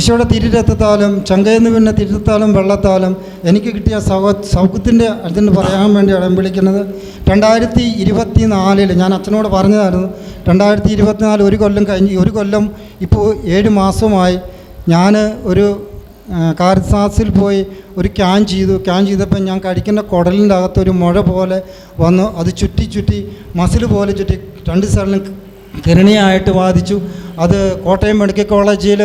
ഈശോയുടെ തിരുരത്തത്താലും ചങ്കയെന്ന് പിന്നെ തിരുത്താലും വെള്ളത്താലും എനിക്ക് കിട്ടിയ സൗ സൗഖ്യത്തിന്റെ അതിന് പറയാൻ വേണ്ടിയാണ് ഞാൻ വിളിക്കുന്നത് രണ്ടായിരത്തി ഇരുപത്തി നാലിൽ ഞാൻ അച്ഛനോട് പറഞ്ഞതായിരുന്നു. രണ്ടായിരത്തി ഇരുപത്തിനാല് ഒരു കൊല്ലം കഴിഞ്ഞ് ഒരു കൊല്ലം ഇപ്പോൾ ഏഴ് മാസമായി ഞാൻ ഒരു കാരിസാസിൽ പോയി ഒരു ക്യാൻ ചെയ്തു. ക്യാൻ ചെയ്തപ്പോൾ ഞാൻ കഴിക്കുന്ന കുടലിന്റെ അകത്ത് ഒരു മുഴ പോലെ വന്നു. അത് ചുറ്റി ചുറ്റി മസിൽ പോലെ ചുറ്റി രണ്ട് സ്ഥലം കിരണിയായിട്ട് ബാധിച്ചു. അത് കോട്ടയം മെഡിക്കൽ കോളേജിൽ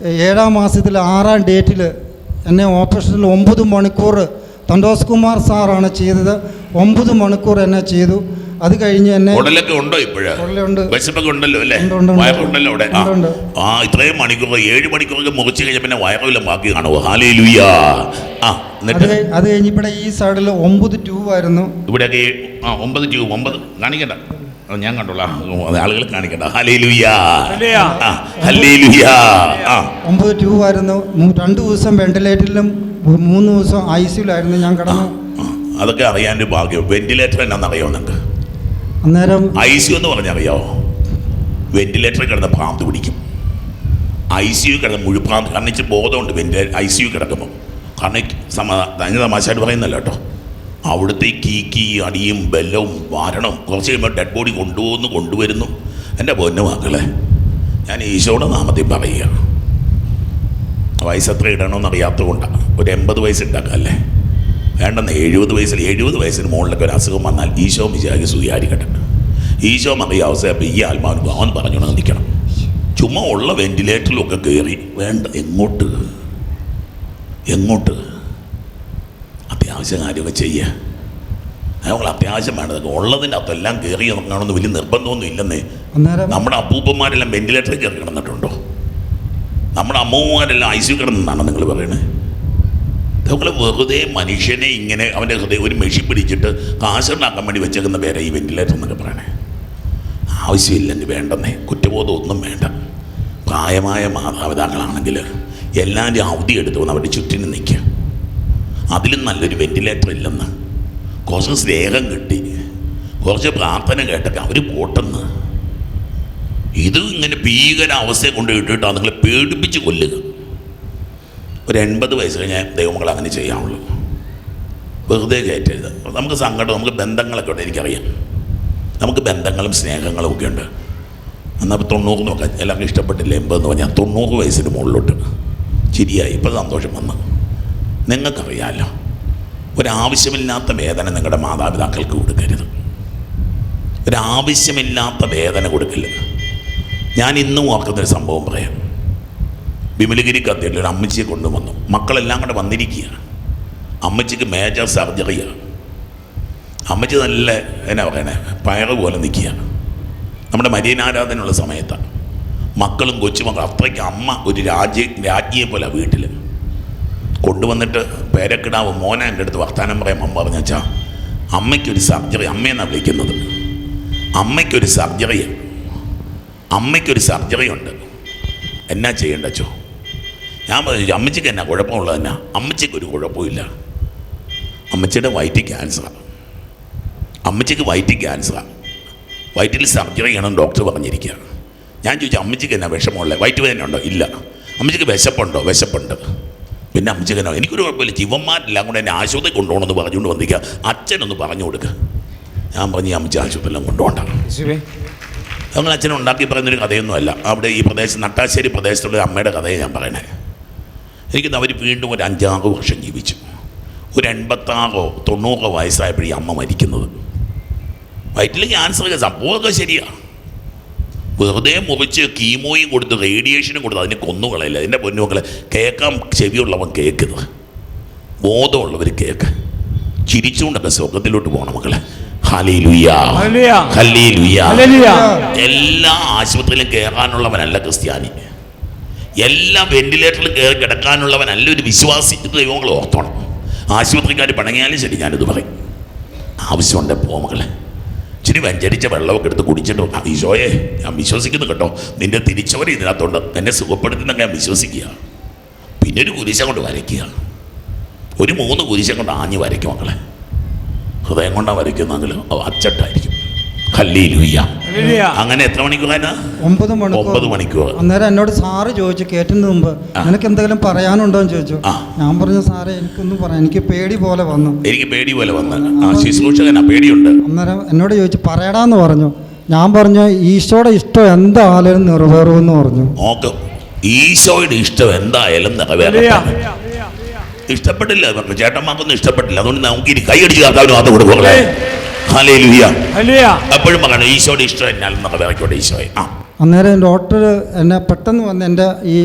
ഏഴാം മാസത്തിൽ ആറാം ഡേറ്റിൽ എന്നെ ഓപ്പറേഷനിൽ ഒമ്പത് മണിക്കൂർ തണ്ടോസ് കുമാർ സാറാണ് ചെയ്തത്. ഒമ്പത് മണിക്കൂർ എന്നെ ചെയ്തു. അത് കഴിഞ്ഞ് എന്നെ ഉടലൊക്കെ ഉണ്ടോ ഇപ്പോഴ്? ഉടലുണ്ട്. വിശപ്പൊക്കെ ഉണ്ടല്ലോ അല്ലേ. വയറുണ്ടല്ലോ അവിടെ. ആ. ഇത്രയും മണിക്കൂർ ഏഴ് മണിക്കൂറൊക്കെ മുറിച്ച് കഴിഞ്ഞ പിന്നെ വയറില്ല ബാക്കി കാണുമോ ഹാലേ ലുയാ ആ അത് എന്നിട്ട്? അത് കഴിഞ്ഞ് ഇവിടെ ഈ സൈഡിൽ ഒമ്പത് ട്യൂബ് ആയിരുന്നു. ഇവിടെയൊക്കെ ഒമ്പത് ടു ഒമ്പത്. കാണിക്കണ്ട. ഞാൻ കണ്ടോളാം. ആളുകൾ കാണിക്കണ്ട ഒമ്പത് ട്യൂബ് ആയിരുന്നു മൂ- രണ്ട് ദിവസം വെന്റിലേറ്ററിലും മൂന്ന് ദിവസം ഐ സിയിലായിരുന്നു ഞാൻ കടന്നു. അതൊക്കെ അറിയാൻ ഭാഗ്യം. വെന്റിലേറ്റർ എന്നാണെന്നറിയോ നിങ്ങൾക്ക് അന്നേരം ഐ സി എന്ന് പറഞ്ഞറിയോ? വെന്റിലേറ്ററിൽ കിടന്ന ഭ്രാന്ത് പിടിക്കും. ഐ സി യു കിടന്ന് മുഴുഭ്രാന്ത് കണ്ണിച്ച് ബോധമുണ്ട് വെന്റിലേ ഐ സി യു കിടക്കുമ്പോൾ കാരണം സമാ തന്നെ തമാശയായിട്ട് പറയുന്നല്ലോ കേട്ടോ. അവിടുത്തെ കീ കീ അടിയും ബെല്ലവും വാരണം. കുറച്ച് കഴിയുമ്പോൾ ഡെഡ് ബോഡി കൊണ്ടുപോകുന്നു കൊണ്ടുവരുന്നു. എന്റെ പൊന്നു മക്കളെ ഞാൻ ഈശോയുടെ നാമത്തിൽ പറയുക വയസ്സ് എത്ര ഇടണമെന്ന് അറിയാത്തത് കൊണ്ടാണ് ഒരു എൺപത് വയസ്സ് അല്ലേ വേണ്ടെന്ന് എഴുപത് വയസ്സിൽ എഴുപത് വയസ്സിന് മുകളിലൊക്കെ ഒരു അസുഖം വന്നാൽ ഈശോ വിചാരിച്ച് സുഖിയായിരിക്കട്ടെ ഈശോ മറിയ അവസ്ഥ ഈ ആത്മാവിന് ഭവൻ പറഞ്ഞുകൊണ്ട് നിൽക്കണം. ചുമ്മാ ഉള്ള വെന്റിലേറ്ററിലൊക്കെ കയറി വേണ്ട എങ്ങോട്ട്? എങ്ങോട്ട്? അത്യാവശ്യ കാര്യമൊക്കെ ചെയ്യുക. നമ്മൾ അത്യാവശ്യം വേണ്ട ഉള്ളതിന്റെ അകത്തെല്ലാം കയറി നോക്കണമെന്ന് വലിയ നിർബന്ധമൊന്നും ഇല്ലെന്നേ. നമ്മുടെ അപ്പൂപ്പന്മാരെല്ലാം വെന്റിലേറ്ററിൽ കയറി കിടന്നിട്ടുണ്ടോ? നമ്മുടെ അമ്മൂമ്മമാരെല്ലാം ഐ സി കിടന്നാണോ നിങ്ങൾ പറയുന്നത് നമ്മൾ വെറുതെ മനുഷ്യനെ ഇങ്ങനെ അവന്റെ ഹൃദയം ഒരു മെഷി പിടിച്ചിട്ട് കാശുണ്ടാക്കാൻ വേണ്ടി വെച്ചേക്കുന്ന പേരെ ഈ വെന്റിലേറ്റർ എന്നൊക്കെ പറയണേ. ആവശ്യമില്ലെങ്കിൽ വേണ്ടെന്നേ. കുറ്റബോധം ഒന്നും വേണ്ട. പ്രായമായ മാതാപിതാക്കളാണെങ്കിൽ എല്ലാവരും അവധി എടുത്തു വന്ന് അവരുടെ ചുറ്റിനും നിൽക്കുക. അതിലും നല്ലൊരു വെന്റിലേറ്റർ ഇല്ലെന്ന്. കുറച്ച് സ്നേഹം കിട്ടി. കുറച്ച് പ്രാർത്ഥന കേട്ടൊക്കെ അവർ പോട്ടെന്ന്. ഇത് ഇങ്ങനെ ഭീകര അവസ്ഥയെ കൊണ്ട് ഇട്ടിട്ടാണ് നിങ്ങളെ പേടിപ്പിച്ച് കൊല്ലുക. ഒരു എൺപത് വയസ്സ് കഴിഞ്ഞാൽ ദൈവമകൾ അങ്ങനെ ചെയ്യാവുള്ളൂ വെറുതെ കയറ്റരുത്. നമുക്ക് സങ്കടം നമുക്ക് ബന്ധങ്ങളൊക്കെ ഉണ്ട് എനിക്കറിയാം. നമുക്ക് ബന്ധങ്ങളും സ്നേഹങ്ങളും ഒക്കെ ഉണ്ട്. എന്നാൽ തൊണ്ണൂറ് നോക്കാം. എല്ലാവർക്കും ഇഷ്ടപ്പെട്ടില്ല? എൺപതെന്ന് പറഞ്ഞാൽ തൊണ്ണൂറ് വയസ്സിന് മുകളിലോട്ട്. ശരിയായി ഇപ്പോൾ സന്തോഷം വന്നു. നിങ്ങൾക്കറിയാമല്ലോ ഒരാവശ്യമില്ലാത്ത വേദന നിങ്ങളുടെ മാതാപിതാക്കൾക്ക് കൊടുക്കരുത്. ഒരാവശ്യമില്ലാത്ത വേദന കൊടുക്കില്ല ഞാൻ ഇന്നും ഓർക്കുന്നൊരു സംഭവം പറയാം. വിമലഗിരി കത്തിയിൽ ഒരു അമ്മച്ചിയെ കൊണ്ടുവന്നു. മക്കളെല്ലാം കൂടെ വന്നിരിക്കുകയാണ്. അമ്മച്ചിക്ക് മേജർ സർജറിയാണ് അമ്മച്ചി നല്ല എന്നാ പറയണേ പയറ് പോലെ നിൽക്കുകയാണ്. നമ്മുടെ മരീനാരാധനയുള്ള സമയത്താണ്. മക്കളും കൊച്ചുമക്കളും അത്രയ്ക്ക് അമ്മ ഒരു രാജ്യ രാജ്ഞിയെ പോലെ വീട്ടിൽ കൊണ്ടുവന്നിട്ട് പേരക്കിടാവ് മോനെ എന്റെ അടുത്ത് വർത്താനം പറയാൻ അമ്മ പറഞ്ഞു അമ്മയ്ക്കൊരു സർജറി അമ്മയെന്നാണ് വിളിക്കുന്നത്? അമ്മയ്ക്കൊരു സർജറി അമ്മയ്ക്കൊരു സർജറി ഉണ്ട് എന്നാ ചെയ്യണ്ടച്ചോ ഞാൻ പറഞ്ഞു അമ്മച്ചിക്ക് എന്നാ കുഴപ്പമുള്ളത് തന്നെ അമ്മച്ചിക്ക് ഒരു കുഴപ്പമില്ല. അമ്മച്ചിയുടെ വയറ്റിൽ ക്യാൻസറാണ് അമ്മച്ചിക്ക് വയറ്റിൽ ക്യാൻസറാണ് വയറ്റിൽ സർജറി ചെയ്യണമെന്ന് ഡോക്ടർ പറഞ്ഞിരിക്കുകയാണ് ഞാൻ ചോദിച്ചു അമ്മച്ചിക്ക് എന്നാ വിഷമമുള്ളത്? വയറ്റ് വേദന ഉണ്ടോ? ഇല്ല. അമ്മച്ചിക്ക് വിശപ്പുണ്ടോ? വിശപ്പുണ്ട്. പിന്നെ എന്നാ എനിക്കൊരു കുഴപ്പമില്ല. ജീവന്മാരെല്ലാം കൂടെ എന്നെ ആശുപത്രി കൊണ്ടുപോകണമെന്ന് പറഞ്ഞുകൊണ്ട് വന്നിരിക്കുക അച്ഛനൊന്ന് പറഞ്ഞു കൊടുക്കുക ഞാൻ പറഞ്ഞു ഈ അമ്മച്ചി ആശുപത്രിയെല്ലാം കൊണ്ടുപോകണ്ട. ഞങ്ങൾ അച്ഛൻ ഉണ്ടാക്കി പറയുന്നൊരു കഥയൊന്നുമല്ല. അവിടെ ഈ പ്രദേശം നട്ടാശ്ശേരി പ്രദേശത്തുള്ള അമ്മയുടെ കഥയാണ് ഞാൻ പറയണേ. എനിക്ക് അവർ വീണ്ടും ഒരു അഞ്ചാറ് വർഷം ജീവിച്ചു. ഒരു എൺപത്താറോ തൊണ്ണൂറോ വയസ്സായപ്പോഴേ അമ്മ മരിക്കുന്നത്. വയറ്റിൽ ക്യാൻസർ സംഭവമൊക്കെ ശരിയാണ് വെറുതെ മുറിച്ച് കീമോയും കൊടുത്ത് റേഡിയേഷനും കൊടുത്ത് അതിനെ കൊന്നുകളയില്ല എന്റെ പൊന്നുമക്കളെ കേൾക്കാൻ ചെവിയുള്ളവൻ കേൾക്കുന്നത് ബോധമുള്ളവർ കേൾക്ക്. ചിരിച്ചുകൊണ്ടൊക്കെ സ്വർഗത്തിലോട്ട് പോകണം മക്കളെ. എല്ലാ ആശുപത്രിയിലും കയറാനുള്ളവനല്ല ക്രിസ്ത്യാനി. എല്ലാ വെന്റിലേറ്ററിലും കയറി കിടക്കാനുള്ളവനല്ല ഒരു വിശ്വാസി ദൈവങ്ങൾ ഓർത്തോണം. ആശുപത്രിക്കാർ പണങ്ങിയാലും ശരി ഞാനിത് പറയും. ആവശ്യമുണ്ട് പോ മകളെ ഇച്ചിരി വഞ്ചരിച്ച വെള്ളമൊക്കെ എടുത്ത് കുടിച്ചിട്ട്. ഈശോയെ ഞാൻ വിശ്വസിക്കുന്നു കേട്ടോ. നിന്റെ തിരിച്ചവരെ ഇതിനകത്തുണ്ട്. എന്നെ സുഖപ്പെടുത്തുന്നൊക്കെ ഞാൻ വിശ്വസിക്കുക. പിന്നെ ഒരു കുരിശ കൊണ്ട് വരയ്ക്കുക. ഒരു മൂന്ന് കുരിശ കൊണ്ട് ആഞ്ഞ് വരയ്ക്കും മക്കളെ. ഹൃദയം കൊണ്ടാണ് വരയ്ക്കുന്നെങ്കിൽ അത് അച്ചട്ടായിരിക്കും. അങ്ങനെ എത്ര മണിക്കൂറാണ് ഒമ്പത് മണിക്കൂർ. ഒമ്പത് മണിക്കൂർ. അന്നേരം എന്നോട് സാറ് ചോദിച്ചു കേട്ടതിന് മുമ്പ്. നിനക്ക് എന്തെങ്കിലും പറയാനുണ്ടോ? എന്ന് ചോദിച്ചു. ഞാൻ പറഞ്ഞു സാറേ എനിക്കൊന്നും പറയാം എനിക്ക് പേടി പോലെ വന്നു. എനിക്ക് പേടി പോലെ വന്നു. ആ ശുശ്രൂഷകനാ പേടിയുണ്ട്. അന്നേരം എന്നോട് ചോദിച്ചു പറയടാന്ന് പറഞ്ഞു. ഞാൻ പറഞ്ഞു ഈശോയുടെ ഇഷ്ടം എന്തായാലും നിറവേറുമെന്ന് പറഞ്ഞു. നോക്ക് ഈശോയുടെ ഇഷ്ടം എന്തായാലും നിറവേറും ഇഷ്ടപ്പെട്ടില്ല ചേട്ടന്മാർക്കൊന്നും ഇഷ്ടപ്പെട്ടില്ല. അതുകൊണ്ട് നമുക്ക് ഇനി കൈയടിച്ച് കർത്താവിന് മാത്രം കൊടുക്കുക എപ്പോഴും പറയണം ഈശോയുടെ ഇഷ്ടം എന്നാലും ഈശോയെ. ആ. അന്നേരം ഡോക്ടർ എന്നെ പെട്ടെന്ന് വന്ന് എന്റെ ഈ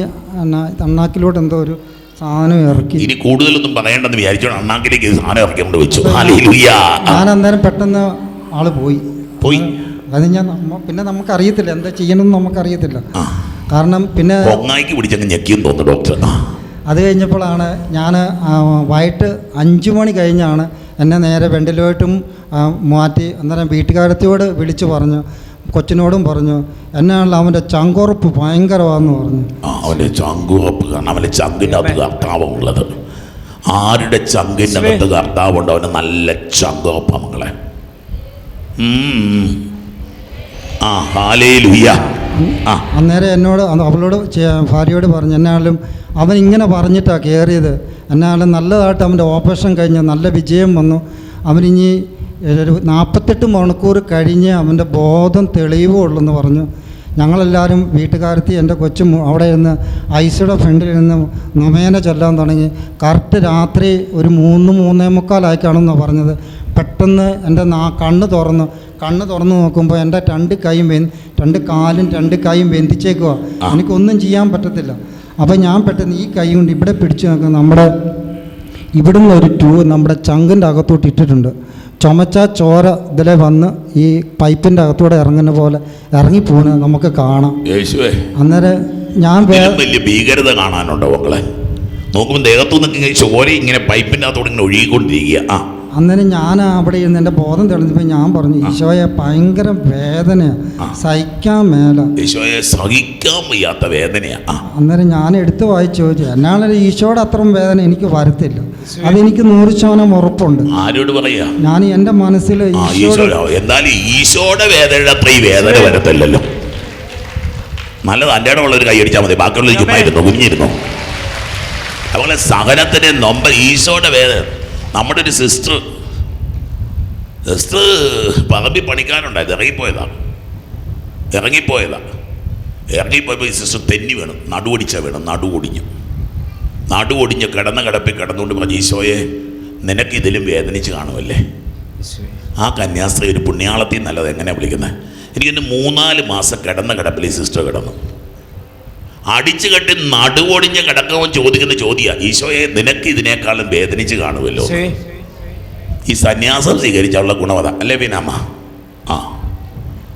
അണ്ണാക്കിലോട്ട് എന്തോ ഒരു സാധനം ഇറക്കി. ഇനി കൂടുതലൊന്നും പറയേണ്ടെന്ന് വിചാരിച്ചോ അണ്ണാക്കിലേക്ക് ഈ സാധനം ഇറക്കിക്കൊണ്ട് വെച്ചു. ഞാൻ അന്നേരം പെട്ടെന്ന് ആൾ പോയി. പോയി? അത് ഞാൻ നമ്മ പിന്നെ നമുക്കറിയത്തില്ല എന്താ ചെയ്യണമെന്ന് നമുക്കറിയത്തില്ല. ആ. കാരണം പിന്നെ പൊങ്ങായിക്ക് പിടിച്ചങ്ങ് തോന്നുന്നു ഡോക്ടർ ആ. അത് കഴിഞ്ഞപ്പോഴാണ് ഞാൻ വൈകിട്ട് അഞ്ചു മണി കഴിഞ്ഞാണ് എന്നെ നേരെ വെണ്ടിലോട്ടും ആ, മാറ്റി അന്നേരം വീട്ടുകാരത്തിയോട് വിളിച്ചു പറഞ്ഞു കൊച്ചിനോടും പറഞ്ഞു എന്നാണല്ലോ അവന്റെ ചങ്കുറപ്പ് ഭയങ്കരമാണെന്ന് പറഞ്ഞു. അവന്റെ ചങ്കുറപ്പ് കാരണം അവന്റെ ചങ്കിന്റെ അകത്ത് കർത്താവ് ഉള്ളത് ആരുടെ ചങ്കിന്റെ അകത്ത് കർത്താവുണ്ട്? അവന് നല്ല ചങ്കുറപ്പാ മകളെ. ആ അന്നേരം എന്നോട് അവളോട് ഭാര്യയോട് പറഞ്ഞു എന്നാലും അവൻ ഇങ്ങനെ പറഞ്ഞിട്ടാണ് കയറിയത് എന്നാലും നല്ലതായിട്ട് അവന്റെ ഓപ്പറേഷൻ കഴിഞ്ഞ് നല്ല വിജയം വന്നു. അവനിനി ഒരു നാൽപ്പത്തെട്ട് മണിക്കൂർ കഴിഞ്ഞ് അവന്റെ ബോധം തെളിവുള്ളെന്ന് പറഞ്ഞു. ഞങ്ങളെല്ലാവരും വീട്ടുകാരത്തി എന്റെ കൊച്ചും അവിടെ നിന്ന് ഐസിയുടെ ഫ്രണ്ടിൽ നിന്ന് നൊമേന ചൊല്ലാൻ തുടങ്ങി. കറക്റ്റ് രാത്രി ഒരു മൂന്ന് മൂന്നേ മുക്കാലായിക്കാണെന്നാണ് പറഞ്ഞത്. പെട്ടെന്ന് എന്റെ നാ കണ്ണ് തുറന്നു. കണ്ണ് തുറന്നു നോക്കുമ്പോൾ എന്റെ രണ്ട് കൈയും വെ രണ്ട് കാലും രണ്ട് കൈയും വെന്തിച്ചേക്കുക. എനിക്കൊന്നും ചെയ്യാൻ പറ്റത്തില്ല. അപ്പോൾ ഞാൻ പെട്ടെന്ന് ഈ കൈ കൊണ്ട് ഇവിടെ പിടിച്ചു നോക്കുക നമ്മുടെ ഇവിടുന്ന് ഒരു ട്യൂബ് നമ്മുടെ ചങ്കിന്റെ അകത്തോട്ട് ഇട്ടിട്ടുണ്ട്. ചുമച്ച ചോര ഇതിലെ വന്ന് ഈ പൈപ്പിന്റെ അകത്തൂടെ ഇറങ്ങുന്ന പോലെ ഇറങ്ങി പോണ് നമുക്ക് കാണാം. യേശുവേ അന്നേരം ഞാൻ ഇതിലും വലിയ ഭീകരത കാണാനുണ്ടോ മക്കളെ? നോക്കുമ്പോൾ ദേഹത്തു നിന്ന് ഇങ്ങനെ ചോര ഇങ്ങനെ പൈപ്പിന്റെ അകത്തോടെ ഇങ്ങനെ ഒഴുകിക്കൊണ്ടിരിക്കുക. ആ അന്നേരം ഞാൻ അവിടെ ഇരുന്ന് എന്റെ ബോധം തെളിഞ്ഞപ്പോൾ ഞാൻ പറഞ്ഞു ഈശോയെ ഭയങ്കര വേദന സഹിക്കാൻ മേല. ഈശോയെ സഹിക്കാൻ വയ്യാത്ത വേദനയാ. ആ. അന്നേരം ഞാൻ എടുത്തു വായിച്ചു ചോദിച്ചു എന്നാണല്ലോ ഈശോയുടെ അത്രയും വേദന എനിക്ക് വരത്തില്ല. അതെനിക്ക് നൂറ് ശതമാനം ഉറപ്പുണ്ട്. ആരോട് പറയാ? ഞാൻ എന്റെ മനസ്സിൽ എന്നാലും ഈശോയുടെ വേദനയുടെ അത്ര ഈ വേദന വരത്തില്ലല്ലോ. നല്ലത് എന്റെ ഉള്ള ഒരു കൈ അടിച്ചാൽ മതി. ബാക്കിയുള്ള ചുമ്മാ ഇരുന്നു കുഞ്ഞിരുന്നു. അതുപോലെ സഹനത്തിന് നൊമ്പ ഈശോയുടെ വേദന. നമ്മുടെ ഒരു സിസ്റ്റർ സിസ്റ്റർ പറമ്പിൽ പണിക്കാനുണ്ടായത് ഇറങ്ങിപ്പോയതാ. ഇറങ്ങിപ്പോയതാ. ഇറങ്ങിപ്പോയപ്പോൾ ഈ സിസ്റ്റർ തെന്നി വേണം. നടുവടിച്ചാൽ വേണം. നടു ഒടിഞ്ഞു. നടുവൊടിഞ്ഞു നടുവൊടിഞ്ഞ് കിടന്ന കിടപ്പിൽ കിടന്നുകൊണ്ട് പറഞ്ഞു ഈശോയെ നിനക്ക് ഇതിലും വേദനിച്ച് കാണുമല്ലേ? ആ കന്യാസ്ത്രീ ഒരു പുണ്യാളത്തിൽ നല്ലത് എങ്ങനെയാണ് വിളിക്കുന്നത് എനിക്കൊന്ന് മൂന്നാൽ മാസം കിടന്ന കിടപ്പിൽ ഈ സിസ്റ്റർ കിടന്നു. അടിച്ചു കെട്ടി നടുവൊടിഞ്ഞ് കിടക്കുമ്പോൾ ചോദിക്കുന്ന ചോദ്യ ഈശോയെ നിനക്ക് ഇതിനേക്കാളും വേദനിച്ച് കാണുമല്ലോ. ഈ സന്യാസം സ്വീകരിച്ചുള്ള ഗുണവത അല്ലേ ബിനാമ? ആ.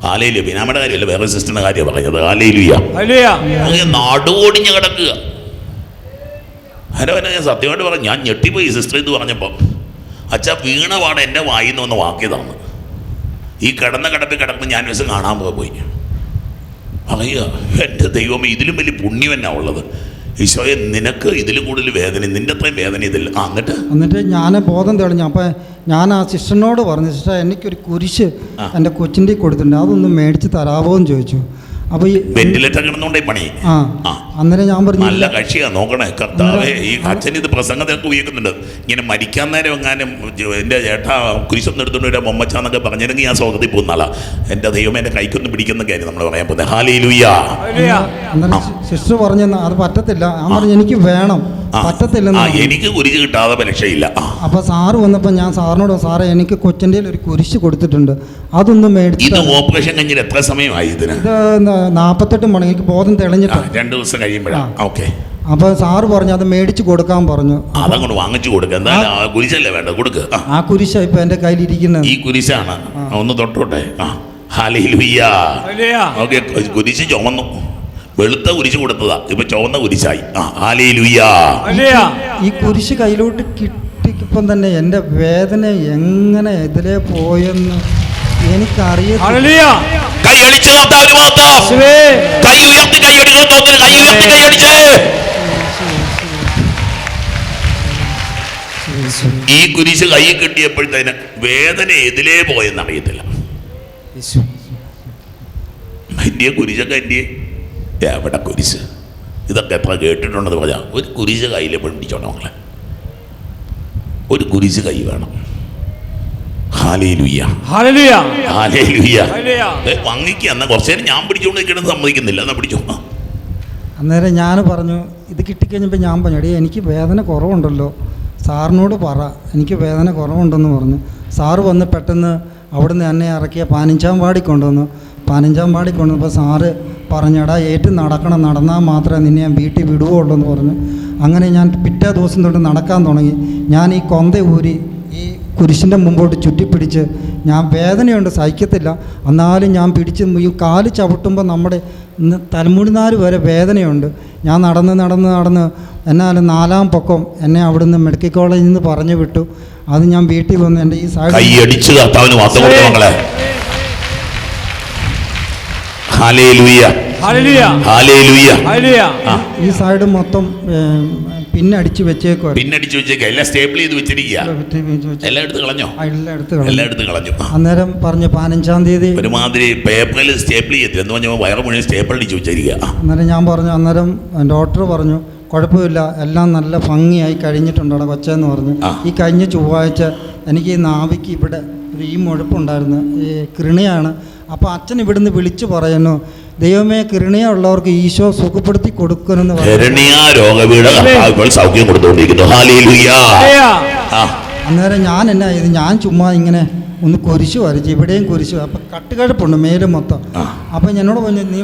ആലയിലു ബിനാമയുടെ കാര്യമല്ല വേറെ സിസ്റ്ററിന്റെ കാര്യം പറഞ്ഞത്. അങ്ങനെ നടുവൊടിഞ്ഞ് കിടക്കുക. ഹലോ എന്നെ ഞാൻ സത്യമായിട്ട് പറഞ്ഞു ഞാൻ ഞെട്ടിപ്പോയി സിസ്റ്റർ ഇത് പറഞ്ഞപ്പോൾ അച്ഛാ വീണപാട് എന്റെ വായിന്ന് വന്ന വാക്യതാണ്. ഈ കിടന്ന കിടപ്പിൽ കിടക്കുമ്പോൾ ഞാൻ വെച്ച് കാണാൻ പോയി. പറയുക എന്റെ ദൈവമേ ഇതിലും വലിയ പുണ്യം എന്നാ ഉള്ളത്. ഈശോയെ നിനക്ക് ഇതിലും കൂടുതൽ വേദന നിന്റെ അത്രയും വേദന ഇതില്ല ആ എന്നിട്ട്? എന്നിട്ട് ഞാൻ ബോധം തെളിഞ്ഞു അപ്പം ഞാൻ ആ ശിഷ്യനോട് പറഞ്ഞു സിസ്റ്റർ എനിക്കൊരു കുരിശ്. എന്റെ കൊച്ചിന്റെ കൊടുത്തിട്ടുണ്ട്. അതൊന്ന് മേടിച്ച് തരാമോ എന്ന് ചോദിച്ചു. അപ്പോൾ ഈ വെന്റിലേറ്റർ കിടന്നുകൊണ്ടേ പണി. ആ. ആ. അന്നേരം ഞാൻ പറഞ്ഞു നല്ല. കക്ഷിയാ നോക്കണേ. കർത്താവേ ഈ അച്ഛൻ ഇത് പ്രസംഗത്തിനൊക്കെ ഉപയോഗിക്കുന്നുണ്ട്. ഇങ്ങനെ മരിക്കാൻ നേരം എങ്ങാനും എന്റെ ചേട്ടാ കുരിശൊന്നും എടുത്തുകൊണ്ട് വരാം മൊമ്മച്ചാന്നൊക്കെ പറഞ്ഞിരുന്നെങ്കിൽ ഞാൻ സ്വാഗതത്തിൽ പോകുന്നാളാ എന്റെ എന്റെ ദൈവം എന്റെ കൈക്കൊന്നും പിടിക്കുന്ന കാര്യം നമ്മൾ പറയാൻ പോകുന്നത്. ഹാലി ലുയാ ശിശു പറഞ്ഞു അത് പറ്റത്തില്ല. ഞാൻ പറഞ്ഞു എനിക്ക് വേണം. പറ്റത്തില്ലെന്ന് എനിക്ക് കുരിശ് കിട്ടാതെ രക്ഷയില്ല അപ്പൊ അപ്പോൾ സാറ് വന്നപ്പോൾ ഞാൻ സാറിനോട് സാറേ എനിക്ക് കൊച്ചിന്റെ ഒരു കുരിശ് കൊടുത്തിട്ടുണ്ട്. അതൊന്നും മേടിച്ചു ഇത് ഓപ്പറേഷൻ കഴിഞ്ഞിട്ട് എത്ര സമയമായി ഇതിന്? ഇത് നാൽപ്പത്തെട്ട് മണി എനിക്ക് ബോധം തെളിഞ്ഞിട്ട്. രണ്ട് ദിവസം കഴിയുമ്പോഴാണ്. ഓക്കെ. അപ്പോൾ സാറ് പറഞ്ഞു അത് മേടിച്ച് കൊടുക്കാൻ പറഞ്ഞു. അതങ്ങോട്ട് വാങ്ങിച്ചു കൊടുക്കുക എന്തായാലും ആ. കുരിശല്ലേ വേണ്ട കൊടുക്കുക ആ. കുരിശ ഇപ്പൊ എന്റെ കയ്യിലിരിക്കുന്നത് ഈ കുരിശാണ്. ഒന്ന് തൊട്ടോട്ടെ. ആ. ഹാലി ലുയ്യ ഹല്ലേലൂയ. ഓക്കെ കുരിശ് ചുമന്നു വെളുത്ത കുരിശ് കൊടുത്തതാ. ഇപ്പൊ ചുവന്ന കുരിശായി. ആ ഹാലി ലുയ്യ ഈ കുരിശ് കയ്യിലോട്ട് കിട്ടിയപ്പം തന്നെ എന്റെ വേദന എങ്ങനെ എതിരെ പോയെന്ന് എനിക്കറിയത്തില്ല. ഹല്ലേലൂയ. കൈ അടിച്ച് കർത്താവിന് മാത്രം യേശുവേ. കൈ ഉയർത്തി കൈ അടിക്കാൻ തോന്നുന്നു കൈ ഉയർത്തി കൈ അടിച്ചേ ഈ കുരിശ് കൈ കിട്ടിയപ്പോഴത്തേന് വേദന എതിലേ പോയെന്ന് അറിയത്തില്ല എന്റെ കുരിശൊക്കെ എന്റെ എവിടെ കുരിശ്? ഇതൊക്കെ എത്ര കേട്ടിട്ടുണ്ടെന്ന് പറഞ്ഞാൽ ഒരു കുരിശ് കയ്യിൽ പിടിച്ചോണം മക്കളെ. ഒരു കുരിശ് കൈ വേണം. വാങ്ങിക്കുക എന്നാൽ കുറച്ച് നേരം ഞാൻ പിടിച്ചുകൊണ്ട് നിൽക്കണമെന്ന് സമ്മതിക്കുന്നില്ല. എന്നാ പിടിച്ചോ? ആ. അന്നേരം ഞാൻ പറഞ്ഞു ഇത് കിട്ടിക്കഴിഞ്ഞപ്പോൾ ഞാൻ പറഞ്ഞു എടേ എനിക്ക് വേദന കുറവുണ്ടല്ലോ. സാറിനോട് പറ. എനിക്ക് വേദന കുറവുണ്ടെന്ന് പറഞ്ഞു. സാറ് വന്ന് പെട്ടെന്ന് അവിടുന്ന് എന്നെ ഇറക്കിയ പതിനഞ്ചാം വാടി കൊണ്ടുവന്നു. പതിനഞ്ചാം വാടി കൊണ്ടുവന്നപ്പോൾ സാറ് പറഞ്ഞടാ ഏറ്റ് നടക്കണം നടന്നാൽ മാത്രമേ നിന്നെ ഞാൻ വീട്ടിൽ വിടുകയുള്ളൂ എന്ന് പറഞ്ഞു. അങ്ങനെ ഞാൻ പിറ്റേ ദിവസം തൊട്ട് നടക്കാൻ തുടങ്ങി. ഞാൻ ഈ കൊന്ത ഊരി കുരിശിന്റെ മുമ്പോട്ട് ചുറ്റിപ്പിടിച്ച് ഞാൻ വേദനയുണ്ട് സഹിക്കത്തില്ല. എന്നാലും ഞാൻ പിടിച്ച് ഈ കാൽ ചവിട്ടുമ്പോൾ നമ്മുടെ തലമുടിനാല് വരെ വേദനയുണ്ട്. ഞാൻ നടന്ന് നടന്ന് നടന്ന് എന്നാലും നാലാം പൊക്കം എന്നെ അവിടുന്ന് മെഡിക്കൽ കോളേജിൽ നിന്ന് പറഞ്ഞു വിട്ടു. അത് ഞാൻ വീട്ടിൽ വന്ന് എന്റെ ഈ സൈഡ് ഈ സൈഡ് മൊത്തം പിന്നടിച്ചു വെച്ചേക്കോ പിന്നടിച്ചു പിന്നടിച്ച് വെച്ചേക്ക എല്ലാം സ്റ്റേബിൾ ചെയ്ത് വെച്ചിരിക്കുക എല്ലാം എടുത്ത് കളഞ്ഞോ? എല്ലാം എടുത്ത് കളഞ്ഞു. അന്നേരം പറഞ്ഞു പതിനഞ്ചാം തീയതി ഒരുമാതിരി പേപ്പറിൽ സ്റ്റേപ്പിൾ ചെയ്യത്തില്ല. എന്ന് പറഞ്ഞാൽ വയറ് മുഴുവൻ സ്റ്റേപ്പിൾ അടിച്ചു വെച്ചിരിക്കുക അന്നേരം ഞാൻ പറഞ്ഞു അന്നേരം ഡോക്ടർ പറഞ്ഞു കുഴപ്പമില്ല എല്ലാം നല്ല ഭംഗിയായി കഴിഞ്ഞിട്ടുണ്ടോ കൊച്ചെന്ന് പറഞ്ഞു. ഈ കഴിഞ്ഞ ചൊവ്വാഴ്ച എനിക്ക് ഈ നാവിക്ക് ഇവിടെ ഒരു ഈ മുഴപ്പുണ്ടായിരുന്നു ഈ കൃണിയാണ്. അപ്പോൾ അച്ഛൻ ഇവിടുന്ന് വിളിച്ചു പറയുന്നു ദൈവമേ കിരണിയ ഉള്ളവർക്ക് ഈശോ സുഖപ്പെടുത്തി കൊടുക്കണമെന്ന് പറഞ്ഞു. രോഗപീഠ സൗഖ്യം കൊടുത്തുകൊണ്ടിരിക്കുന്നു. അന്നേരം ഞാൻ എന്നാ ചെയ്ത്? ഞാൻ ചുമ്മാ ഇങ്ങനെ ഒന്ന് കുരിശു വരച്ചു ഇവിടെയും കുരിശു അപ്പം കട്ടുകഴപ്പുണ്ട് മേലും മൊത്തം. അപ്പൊ എന്നോട് പറഞ്ഞു നീ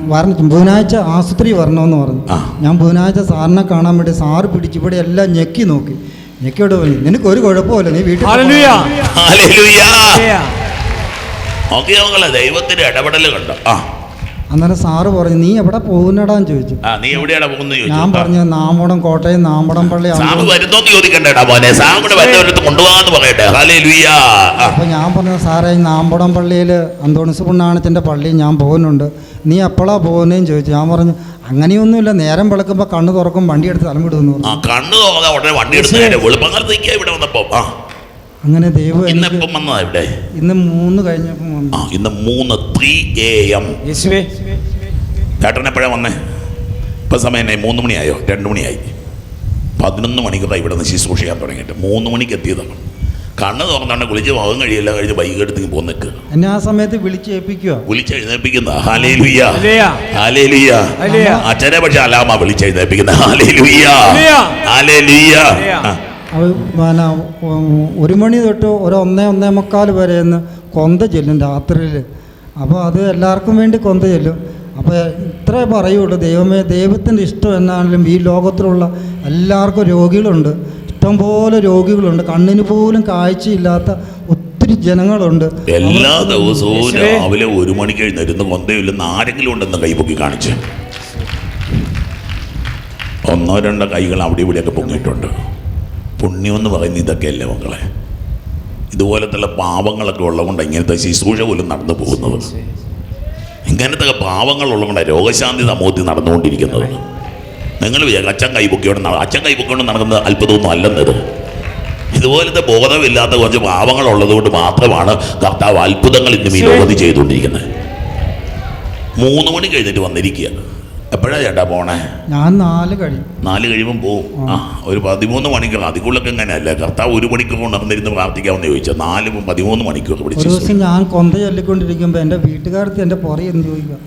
വരണം ബുധനാഴ്ച ആശുപത്രി വരണമെന്ന് പറഞ്ഞു. ആ. ഞാൻ ബുധനാഴ്ച സാറിനെ കാണാൻ വേണ്ടി സാറ് പിടിച്ച് ഇവിടെ എല്ലാം ഞെക്കി നോക്കി. ഞെക്കിയോട് പറഞ്ഞു നിനക്ക് ഒരു കുഴപ്പമില്ല നീ വീട്ടിൽ പോ." ഹല്ലേലൂയ. ഹാലേ ലുയ്യ ഹല്ലേലൂയ. ദൈവത്തിന്റെ ഇടപെടൽ കണ്ടോ? ആ. അന്നേരം സാറ് പറഞ്ഞു നീ എവിടെ പോകുന്നടാന്ന് ചോദിച്ചു. ആ നീ എവിടെയാണ് പോകുന്നത് ഞാൻ ചോദിച്ചു പറഞ്ഞു നാമടം കോട്ടയം നാമടം പള്ളി സാറ് വരുന്നോന്ന് ചോദിക്കണ്ടേടാ മോനെ. സാർ കൂടെ വരുന്നവരടുത്ത് കൊണ്ടുപോകാന്ന് പറയട്ടെ. ഹാലേ ലുയ്യ ആ. അപ്പോൾ ഞാൻ പറഞ്ഞു സാറേ ഈ നാമ്പടം പള്ളിയിൽ അന്തോണിസ് പുണ്ണാണത്തിന്റെ പള്ളി ഞാൻ പോകുന്നുണ്ട്. നീ എപ്പോഴാ പോകുന്നതെന്ന് ചോദിച്ചു. ഞാൻ പറഞ്ഞു അങ്ങനെയൊന്നുമില്ല. നേരം വെളുക്കുമ്പോൾ കണ്ണു തുറക്കും വണ്ടി എടുത്ത് തലം വിടുന്നു ആ കണ്ണു തോന്നാ ഉടനെ വണ്ടി എടുത്ത് ഇവിടെ വന്നപ്പോ. ആ. അങ്ങനെ ദൈവം ഇന്ന് എപ്പം വന്നതാ ഇവിടെ? ഇന്ന് മൂന്ന് കഴിഞ്ഞപ്പം വന്നു. ആ ഇന്ന് മൂന്ന് ത്രീ എ എം യേശുവേ. ചേട്ടൻ വന്നേ? ഇപ്പം സമയം എന്നായി? മൂന്ന് മണിയായോ? രണ്ട് മണിയായി. പതിനൊന്ന് മണിക്കൂറായി ഇവിടെ നിന്ന് ശുശ്രൂഷ ചെയ്യാൻ തുടങ്ങിയിട്ട്. മൂന്ന് മണിക്ക് എത്തിയതാണ്. കണ്ണ് തുറന്നാണ് കുളിച്ച് മുഖം കഴിയില്ല കഴിഞ്ഞ് ബൈക്ക് എടുത്ത് പോന്ന് നിൽക്കുക എന്നെ ആ സമയത്ത് വിളിച്ച് ഏൽപ്പിക്കുക വിളിച്ചെഴുന്നേൽപ്പിക്കുന്ന. ഹാലേ ലുയ്യ ഹല്ലേലൂയ ഹാലേ ലുയ്യ ഹല്ലേലൂയ അച്ഛനെ പക്ഷെ അലാമ വിളിച്ചെഴുന്നേൽപ്പിക്കുന്ന. ഹാലേ ലുയ്യ ഹല്ലേലൂയ. ഹാലേ ലുയ്യ ആ. അത് പിന്നെ ഒരു മണി തൊട്ട് ഒരു ഒന്നേ ഒന്നേ മുക്കാൽ വരെ എന്ന് കൊന്ത ചെല്ലും രാത്രിയിൽ. അപ്പോൾ അത് എല്ലാവർക്കും വേണ്ടി കൊന്ത ചെല്ലും. അപ്പോൾ ഇത്രേ പറയുള്ളൂ ദൈവമേ ദൈവത്തിന്റെ ഇഷ്ടം എന്നാണെങ്കിലും ഈ ലോകത്തിലുള്ള എല്ലാവർക്കും രോഗികളുണ്ട്. ഇഷ്ടംപോലെ രോഗികളുണ്ട്. കണ്ണിന് പോലും കാഴ്ചയില്ലാത്ത ഒത്തിരി ജനങ്ങളുണ്ട്. എല്ലാ ദിവസവും. രാവിലെ ഒരു മണിക്ക് എഴുന്നേരുന്ന് കൊന്തയില്ലെന്ന് ആരെങ്കിലും ഉണ്ടെന്ന് കൈപൊക്കി കാണിച്ച്. ഒന്നോ രണ്ടോ കൈകൾ അവിടെ ഇവിടെയൊക്കെ പൊങ്ങിയിട്ടുണ്ട്. പുണ്യം എന്ന് പറയുന്നത് ഇതൊക്കെയല്ലേ മക്കളെ? ഇതുപോലത്തുള്ള പാവങ്ങളൊക്കെ ഉള്ളതുകൊണ്ട് ഇങ്ങനത്തെ ശുശ്രൂഷ പോലും നടന്നു പോകുന്നത്. ഇങ്ങനത്തെ പാവങ്ങളുള്ളതുകൊണ്ട് രോഗശാന്തി സമൂഹത്തിൽ നടന്നുകൊണ്ടിരിക്കുന്നത്. നിങ്ങൾ വിചാരിക്കും അച്ഛൻ കൈപൊക്കിയോട് അച്ഛൻ കൈപൊക്കിയോട് നടക്കുന്നത് അത്ഭുതമൊന്നും അല്ലെന്നത്. ഇതുപോലത്തെ ബോധമില്ലാത്ത കുറച്ച് പാവങ്ങളുള്ളത് കൊണ്ട് മാത്രമാണ് കർത്താവ് അത്ഭുതങ്ങൾ ഇന്നും ഈ ലോകത്തിൽ ചെയ്തുകൊണ്ടിരിക്കുന്നത്. മൂന്ന് മണി കഴിഞ്ഞിട്ട് വന്നിരിക്കുക എപ്പോഴാ ചേട്ടാ പോണേ? ഞാൻ നാല് കഴിയും. നാല് കഴിയുമ്പോൾ പോവും. ആ. ഒരു പതിമൂന്ന് മണിക്കൂർ അതിക്കുള്ളൊക്കെ എങ്ങനെയല്ല? കർത്താവ് ഒരു മണിക്കൂർ ഉണർന്നിരുന്ന് പ്രാർത്ഥിക്കാമെന്ന് ചോദിച്ചാൽ നാല് പതിമൂന്ന് മണിക്കൂർ ഒരു പിടിച്ചു ദിവസം ഞാൻ കൊന്ത ചൊല്ലിക്കൊണ്ടിരിക്കുമ്പോൾ എന്റെ വീട്ടുകാരത്ത് എന്റെ പുറകെ എന്ന് ചോദിക്കുക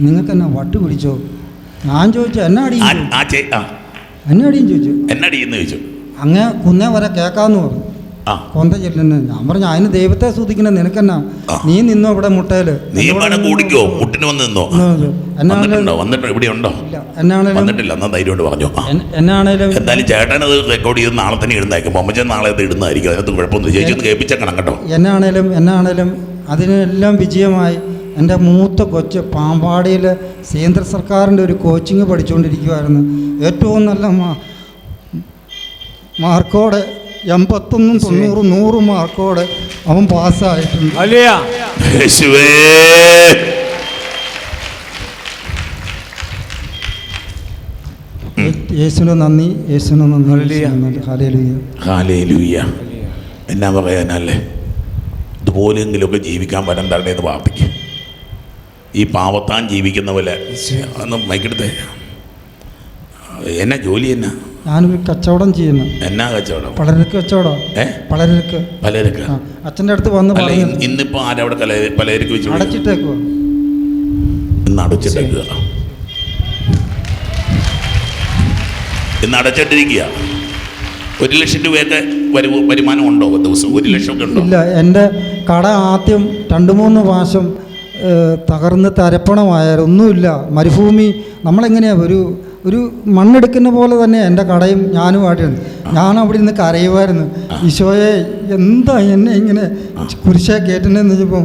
നിങ്ങൾക്ക് എന്നെ വട്ട് പിടിച്ചോ? ഞാൻ ചോദിച്ചു എന്നെ അടിയും ചേ അടിയും ചോദിച്ചു? എന്നടിയെന്ന് ചോദിച്ചു? അങ്ങനെ കുന്നേ വരെ കേൾക്കാമെന്ന് പറഞ്ഞു. കൊന്ത ചെല്ലുന്നു. ഞാൻ പറഞ്ഞു അതിന് ദൈവത്തെ സ്തുതിക്കണ നിനക്കെന്നാ? നീ നിന്നോ ഇവിടെ മുട്ടയിൽ? നീ ഇവിടെ കൂടിക്കോ? മുട്ടിന് വന്ന് നിന്നോ? എന്നാണേലും വന്നിട്ടുണ്ടോ? വന്നിട്ട് ഇവിടെ ഉണ്ടോ? ഇല്ല. എന്നാണേലും വന്നിട്ടില്ല. എന്നാ ധൈര്യമായിട്ട് പറഞ്ഞു. എന്നാണേലും എന്തായാലും ചേട്ടൻ അത് റെക്കോർഡ് ചെയ്ത് നാളെ തന്നെ ഇടുന്നതായിരിക്കും. മമ്മച്ചൻ നാളെ അത് ഇടുന്നതായിരിക്കും. അതിനകത്ത് കുഴപ്പമൊന്നും ചേച്ചി ഒന്ന് കേൾപ്പിച്ചേക്കണം കേട്ടോ. എന്നാണേലും എന്നാണേലും അതിനെല്ലാം വിജയമായി എന്റെ മൂത്ത കൊച്ച് പാമ്പാടിയിൽ കേന്ദ്ര സർക്കാരിന്റെ ഒരു കോച്ചിങ് പഠിച്ചുകൊണ്ടിരിക്കുവായിരുന്നു. ഏറ്റവും നല്ല മാർക്കോടെ എൺപത്തൊന്നും തൊണ്ണൂറും നൂറ് മാർക്കോടെ അവൻ പാസ്സായിട്ടുണ്ട്. ഹല്ലേലൂയ. യേശുവേ. യേശുവിന് നന്ദി യേശുവിന് നന്ദി ഹല്ലേലൂയ. ഹല്ലേലൂയ. ഹാലേലൂയ എന്നാ പറയാനല്ലേ? ഇതുപോലെങ്കിലുമൊക്കെ ജീവിക്കാൻ വരം തരണേ എന്ന് പ്രാർത്ഥിക്കും. ഈ പാവത്താൻ ജീവിക്കുന്ന പോലെ ഒന്ന് മൈക്കെടുത്തേ എന്നാ ജോലി എന്നാ? ഞാനൊരു കച്ചവടം ചെയ്യുന്നു. എന്നാ കച്ചവടം? പലർക്ക് കച്ചവടം. പലർക്ക് പലർക്ക് അച്ഛന്റെ അച്ഛന്റെ അടുത്ത് വന്ന് ഇന്നിപ്പോ ആരവിടെ കല പലചരക്ക് വെച്ചു അടച്ചിട്ടേക്കോ ഇന്ന് അടച്ചിട്ടേക്കുക ഇന്ന് അടച്ചിട്ടിരിക്കുക ഒരു ലക്ഷം രൂപയൊക്കെ വരവ് വരുമാനം ഉണ്ടോ ദിവസം? ഒരു ലക്ഷം ഒക്കെ ഉണ്ടോ? ഇല്ല എന്റെ കട ആദ്യം രണ്ട് മൂന്ന് പ്രാവശ്യം തകർന്ന് തരപ്പണമായാലും ഒന്നുമില്ല. മരുഭൂമി നമ്മളെങ്ങനെയാ ഒരു ഒരു മണ്ണെടുക്കുന്ന പോലെ തന്നെ എന്റെ കടയും ഞാനും ഞാനുമായിട്ടുണ്ട് ഞാൻ അവിടെ നിന്ന് കരയുമായിരുന്നു. ഈശോയെ എന്താ എന്നെ ഇങ്ങനെ കുരിശേ കയറ്റുന്നതെന്ന് വെച്ചപ്പോൾ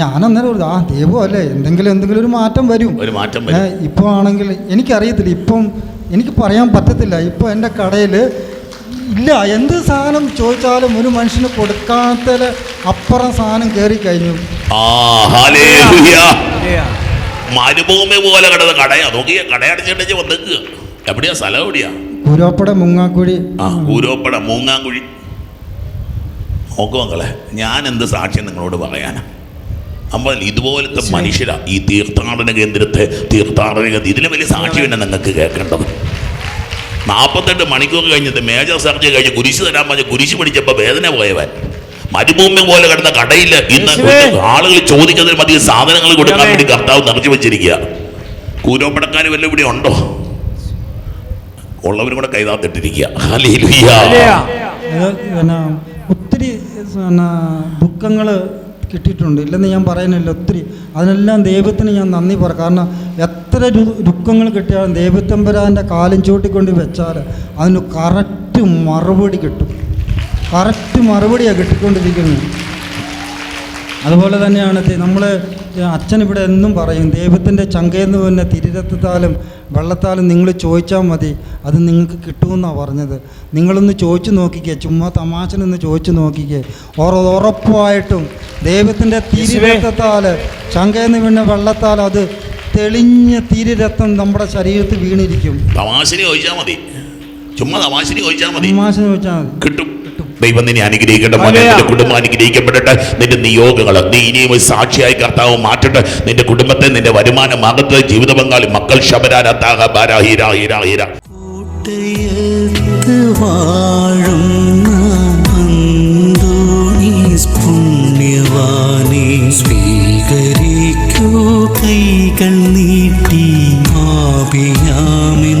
ഞാനന്നേരം ഒരു, ആ ദൈവം അല്ലേ എന്തെങ്കിലും എന്തെങ്കിലും ഒരു മാറ്റം വരും. ഒരു മാറ്റം വരും. ഇപ്പോൾ ആണെങ്കിൽ എനിക്കറിയത്തില്ല ഇപ്പം എനിക്ക് പറയാൻ പറ്റത്തില്ല ഇപ്പോൾ എന്റെ കടയിൽ ഇല്ല എന്ത് സാധനം ചോദിച്ചാലും ഒരു മനുഷ്യന് കൊടുക്കാത്ത അപ്പുറം സാധനം കയറി കഴിഞ്ഞു. ആ മരുഭൂമി പോലെ കിടന്ന് കടയാ. നോക്കിയ കടയടച്ചിട്ടേച്ച് വന്നേക്കുക എവിടെയാ? സ്ഥലം എവിടെയാ? കൂരോപ്പട മുങ്ങാക്കുഴി. ആ ഊരോപ്പട മൂങ്ങാങ്കുഴി നോക്കുക മക്കളെ ഞാൻ എന്ത് സാക്ഷ്യം നിങ്ങളോട് പറയാനാ? അപ്പോൾ ഇതുപോലത്തെ മനുഷ്യരാ. ഈ തീർത്ഥാടന കേന്ദ്രത്തെ തീർത്ഥാടന കേന്ദ്രം. ഇതിലും വലിയ സാക്ഷി തന്നെ നിങ്ങൾക്ക് കേൾക്കേണ്ടത്. നാൽപ്പത്തെട്ട് മണിക്കൂർ കഴിഞ്ഞിട്ട് മേജർ സർജറി കഴിഞ്ഞ് കുരിശ് തരാൻ പറഞ്ഞ് കുരിശ് പിടിച്ചപ്പോൾ വേദന പോയവൻ. മരുഭൂമി പോലെ കിടന്ന കടയിൽ ഇന്ന് ആളുകൾ ചോദിക്കുന്നതിന് മതി സാധനങ്ങൾ കൊടുക്കാൻ വേണ്ടി കർത്താവ് നിറച്ചു വെച്ചിരിക്കുക. കൂരോപ്പടക്കാർ വല്ല ഇവിടെ ഉണ്ടോ? ഉള്ളവരും കൂടെ കൈതാത്തിട്ടിരിക്കുക. ഒത്തിരി ദുഃഖങ്ങൾ കിട്ടിയിട്ടുണ്ട്. ഇല്ലെന്ന് ഞാൻ പറയുന്നില്ല ഒത്തിരി. അതിനെല്ലാം ദൈവത്തിന് ഞാൻ നന്ദി പറ കാരണം എത്ര ദുഃഖങ്ങൾ കിട്ടിയാലും ദൈവത്തമ്പരാന്റെ കാലം ചൂട്ടിക്കൊണ്ട് വെച്ചാൽ അതിന് കറക്റ്റ് മറുപടി കിട്ടും. കറക്റ്റ് മറുപടിയാണ് കിട്ടിക്കൊണ്ടിരിക്കുന്നത് അതുപോലെ തന്നെയാണ് നമ്മൾ അച്ഛൻ ഇവിടെ എന്നും പറയും ദൈവത്തിന്റെ ചങ്കയെന്ന് തന്നെ തിരിരത്താലും വെള്ളത്താലും നിങ്ങൾ ചോദിച്ചാൽ മതി അത് നിങ്ങൾക്ക് കിട്ടുമെന്നാണ് പറഞ്ഞത്. നിങ്ങളൊന്ന് ചോദിച്ചു നോക്കിക്കേ ചുമ്മാ തമാശനൊന്ന് ചോദിച്ചു നോക്കിക്കേ. ഉറ ഉറപ്പായിട്ടും ദൈവത്തിന്റെ തിരിരത്തത്താൽ ചങ്കയെന്ന് പിന്നെ വെള്ളത്താൽ അത് തെളിഞ്ഞ തിരിരത്തം നമ്മുടെ ശരീരത്തിൽ വീണിരിക്കും. തമാശന് ചോദിച്ചാൽ മതി. ചുമ്മാ തമാശന് ചോദിച്ചാൽ മതി. തമാശ ചോദിച്ചാൽ മതി. കിട്ടും. ദൈവം നിന്നെ അനുഗ്രഹിക്കട്ടെ മോനെ നിന്റെ കുടുംബം അനുഗ്രഹിക്കപ്പെടട്ടെ നിന്റെ നിയോഗങ്ങൾ നീ ഇനിയും ഒരു സാക്ഷിയായി കർത്താവ് മാറ്റട്ടെ. നിന്റെ കുടുംബത്തെ നിന്റെ വരുമാനം അകത്ത് ജീവിത പങ്കാളി മക്കൾ ശബരാരത്താഹ ബാരാ ഹീരാ ഹീരാ ഹീരാ. കോട്ടയത്ത് വാഴുന്ന സ്വീകരിക്കൂ. കൈകൾ നീട്ടി ആപിയാമിൻ